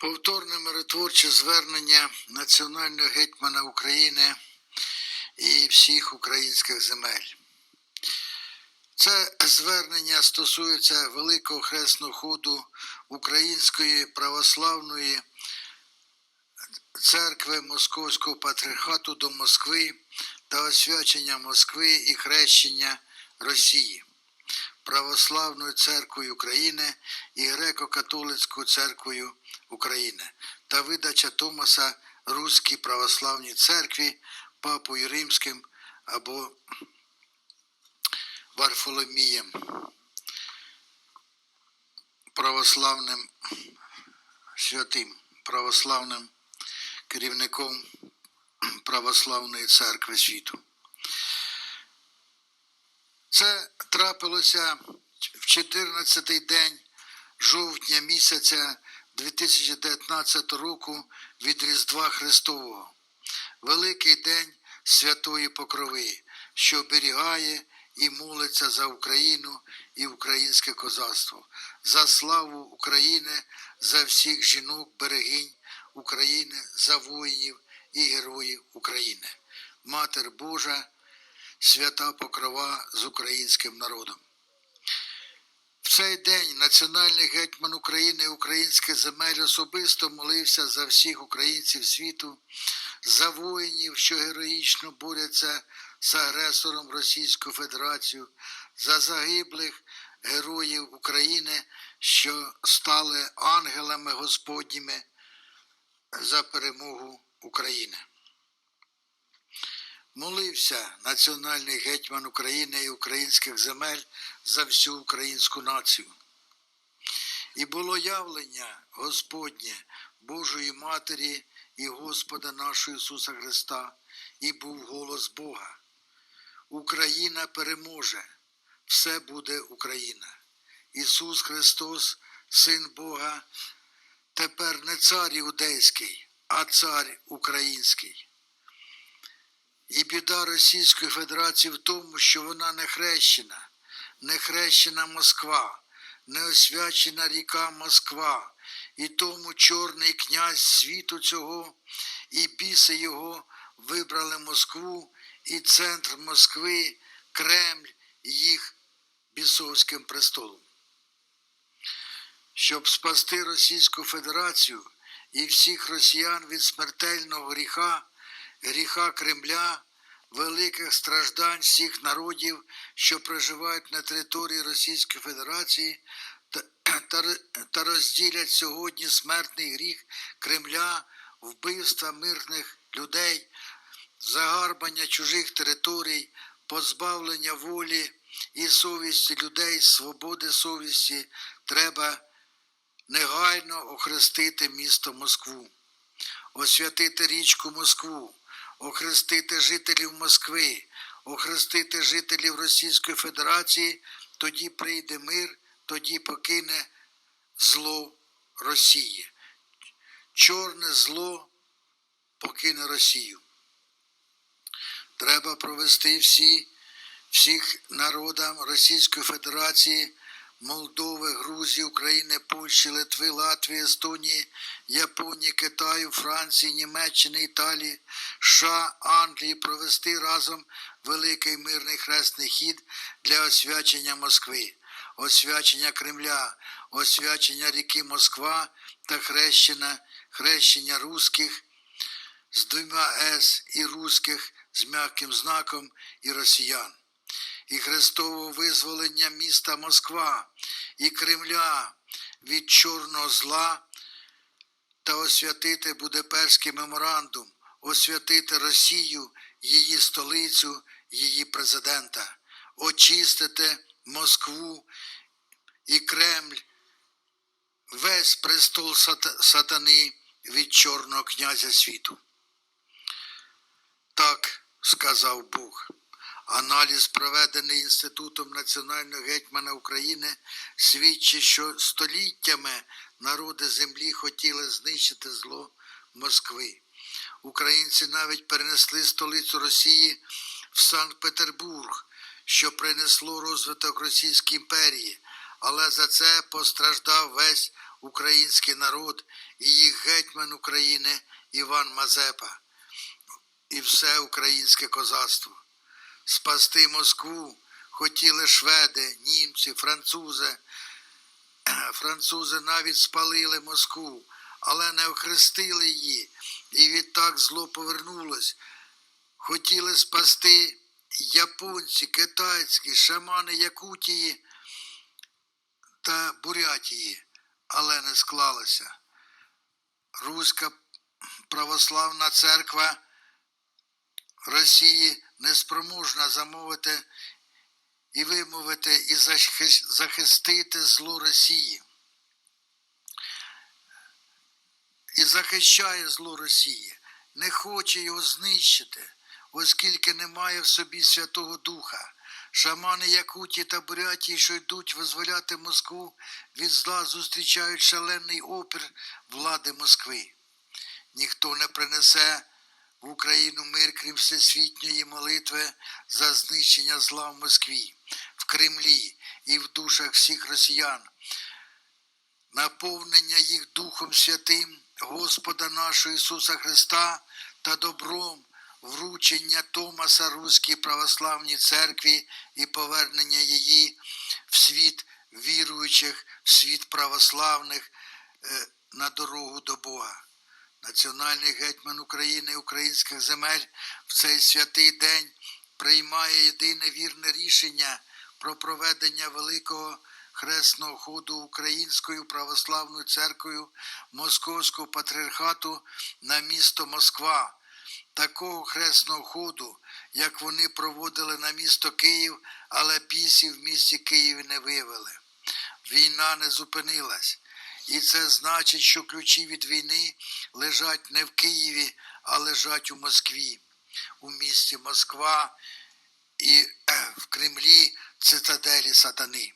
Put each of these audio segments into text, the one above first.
Повторне миротворче звернення національного гетьмана України і всіх українських земель. Це звернення стосується Великого хресного ходу Української православної церкви Московського патріархату до Москви та освячення Москви і хрещення Росії. Православною церквою України і Греко-католицькою церквою України та видача Томаса Руській православній церкві Папою Римським або Варфоломієм православним святим православним керівником православної церкви світу. Це трапилося в 14-й день жовтня місяця 2019 року від Різдва Христового, великий день Святої Покрови, що оберігає і молиться за Україну і українське козацтво, за славу України, за всіх жінок, берегинь України, за воїнів і героїв України. Матер Божа свята покрова з українським народом. Цей день національний гетьман України і українських земель особисто молився за всіх українців світу, за воїнів, що героїчно борються з агресором Російською Федерацією, за загиблих героїв України, що стали ангелами Господніми за перемогу України. Молився національний гетьман України і українських земель за всю українську націю. І було явлення Господнє Божої Матері і Господа нашого Ісуса Христа, і був голос Бога. Україна переможе, все буде Україна. Ісус Христос, Син Бога, тепер не цар іудейський, а цар український. І біда Російської Федерації в тому, що вона не хрещена, не хрещена Москва, не освячена ріка Москва, і тому чорний князь світу цього, і біси його вибрали Москву, і центр Москви, Кремль їх бісовським престолом. Щоб спасти Російську Федерацію і всіх росіян від смертельного гріха гріха Кремля, великих страждань всіх народів, що проживають на території Російської Федерації, та, та, розділять сьогодні смертний гріх Кремля, вбивства мирних людей, загарбання чужих територій, позбавлення волі і совісті людей, свободи совісті, треба негайно охрестити місто Москву, освятити річку Москву охрестити жителів Москви, охрестити жителів Російської Федерації, тоді прийде мир, тоді покине зло Росії. Чорне зло покине Росію. Треба провести всі, всіх народам Російської Федерації. Молдови, Грузії, України, Польщі, Литви, Латвії, Естонії, Японії, Китаю, Франції, Німеччини, Італії, США, Англії провести разом великий мирний хресний хід для освячення Москви, освячення Кремля, освячення ріки Москва та хрещення, хрещення русських з двома С і русських з м'яким знаком і росіян і Христового визволення міста Москва і Кремля від чорного зла та освятити Будапештський меморандум, освятити Росію, її столицю, її президента, очистити Москву і Кремль, весь престол сатани від чорного князя світу. Так сказав Бог. Аналіз, проведений Інститутом національного гетьмана України, свідчить, що століттями народи землі хотіли знищити зло Москви. Українці навіть перенесли столицю Росії в Санкт-Петербург, що принесло розвиток Російської імперії, але за це постраждав весь український народ і їх гетьман України Іван Мазепа і все українське козацтво. Спасти Москву хотіли шведи, німці, французи. Французи навіть спалили Москву, але не охрестили її, і відтак зло повернулось. Хотіли спасти японці, китайські, шамани Якутії та Бурятії, але не склалося. Руська православна церква Росії неспроможна замовити і вимовити і захистити зло Росії. І захищає зло Росії, не хоче його знищити, оскільки немає в собі Святого Духа. Шамани Якутії та Бурятії, що йдуть визволяти Москву, від зла зустрічають шалений опір влади Москви. Ніхто не принесе в Україну мир, крім всесвітньої молитви за знищення зла в Москві, в Кремлі і в душах всіх росіян, наповнення їх Духом Святим Господа нашого Ісуса Христа та добром вручення Томаса Руській православній церкві і повернення її в світ віруючих, в світ православних е, на дорогу до Бога. Національний гетьман України і українських земель в цей святий день приймає єдине вірне рішення про проведення великого хресного ходу Українською православною церквою Московського патріархату на місто Москва. Такого хресного ходу, як вони проводили на місто Київ, але бісів в місті Києві не виявили. Війна не зупинилась. І це значить, що ключі від війни лежать не в Києві, а лежать у Москві, у місті Москва і е, в Кремлі цитаделі сатани.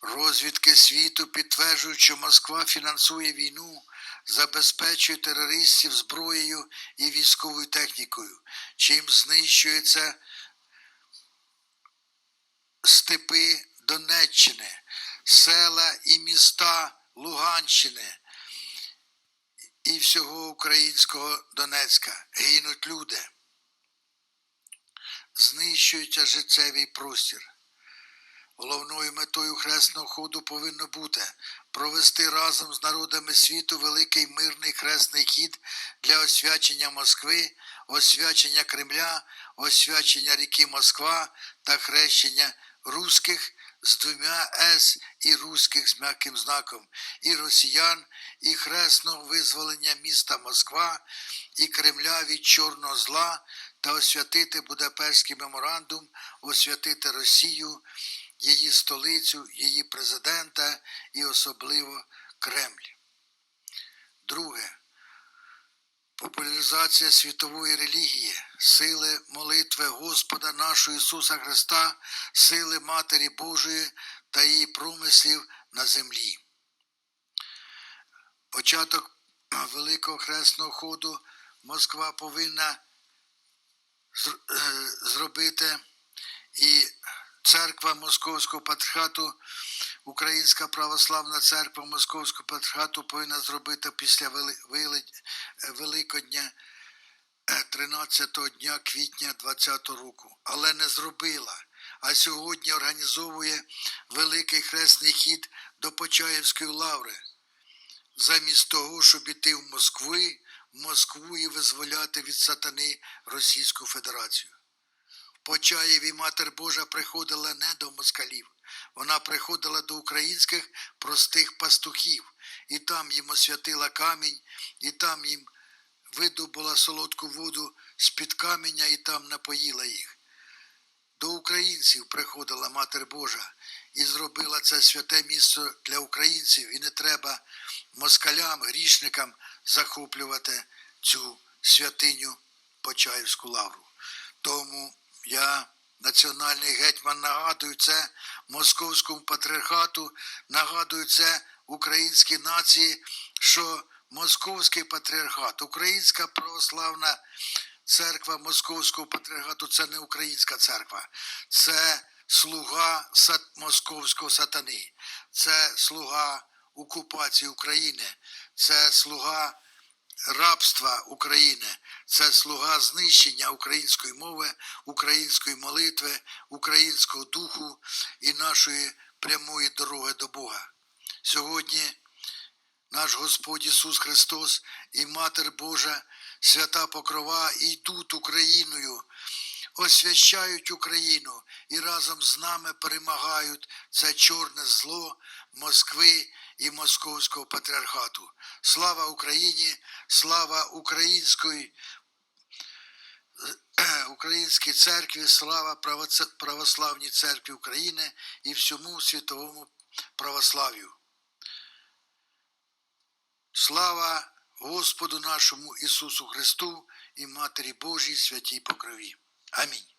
Розвідки світу підтверджують, що Москва фінансує війну, забезпечує терористів зброєю і військовою технікою, чим знищується степи Донеччини, села і міста Луганщини і всього українського Донецька. Гинуть люди, знищується життєвий простір. Головною метою хресного ходу повинно бути провести разом з народами світу великий мирний хресний хід для освячення Москви, освячення Кремля, освячення ріки Москва та хрещення русських з двома С і русських з м'яким знаком, і росіян, і хресного визволення міста Москва, і Кремля від чорного зла та освятити Будапештський меморандум, освятити Росію її столицю, її президента і особливо Кремль. Друге. Популяризація світової релігії, сили молитви Господа нашого Ісуса Христа, сили Матері Божої та її промислів на землі. Початок Великого Хресного ходу Москва повинна е, зробити і церква Московського патріархату, Українська православна церква Московського патріархату повинна зробити після Вели- Вели- е, Великодня е, 13 дня квітня 20 року, але не зробила. А сьогодні організовує великий хресний хід до Почаївської лаври, замість того, щоб іти в Москву, в Москву і визволяти від сатани Російську Федерацію. Почаєві Матер Божа приходила не до москалів, вона приходила до українських простих пастухів, і там їм освятила камінь, і там їм видобула солодку воду з-під каменя і там напоїла їх. До українців приходила Матер Божа і зробила це святе місце для українців, і не треба москалям, грішникам захоплювати цю святиню Почаївську лавру. Тому я, національний гетьман, нагадую це московському патріархату, нагадую це українській нації, що московський патріархат, Українська православна церква Московського патріархату це не українська церква, це слуга московського сатани, це слуга окупації України, це слуга рабства України, це слуга знищення української мови, української молитви, українського духу і нашої прямої дороги до Бога. Сьогодні наш Господь Ісус Христос і Матер Божа, свята Покрова йдуть Україною, освящають Україну і разом з нами перемагають це чорне зло Москви і Московського патріархату. Слава Україні! Слава української Українській церкві, слава православній церкві України і всьому світовому православ'ю. Слава Господу нашому Ісусу Христу і Матері Божій святій покрові. Amém.